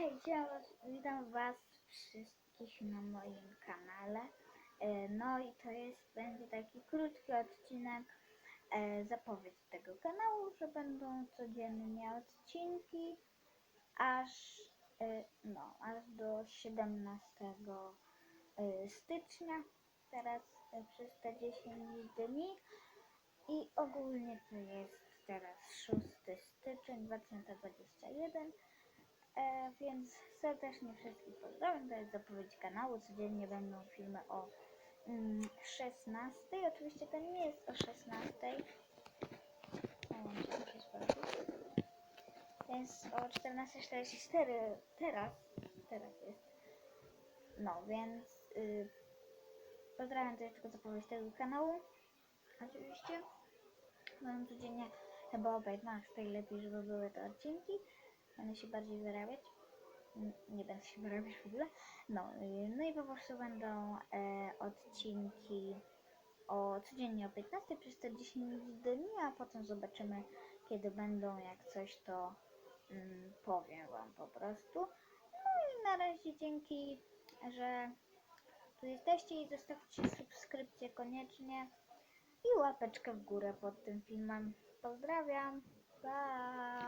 Hej, witam was wszystkich na moim kanale. E, No i to jest, będzie taki krótki odcinek, e, zapowiedź tego kanału, że będą codziennie odcinki, aż, e, no, aż do 17 e, stycznia, teraz przez te 10 dni. I ogólnie to jest teraz 6 styczeń 2021. E, więc serdecznie wszystkich pozdrawiam. To jest zapowiedź kanału. Codziennie będą filmy o mm, 16. Oczywiście to nie jest o 16. O, muszę się sprawdzić. To jest o 14.44 teraz. Teraz jest. No, więc y, pozdrawiam. To jest tylko zapowiedź tego kanału. Oczywiście. Będą codziennie chyba o 15 lepiej, żeby były te odcinki. Będę się bardziej wyrabiać. Nie będę się wyrabiać w ogóle. No, y, no i po prostu będą e, odcinki o codziennie o 15 przez te 10 dni, a potem zobaczymy kiedy będą, jak coś to mm, powiem wam po prostu. No i na razie dzięki, że tu jesteście i zostawcie subskrypcję koniecznie i łapeczkę w górę pod tym filmem. Pozdrawiam. Pa!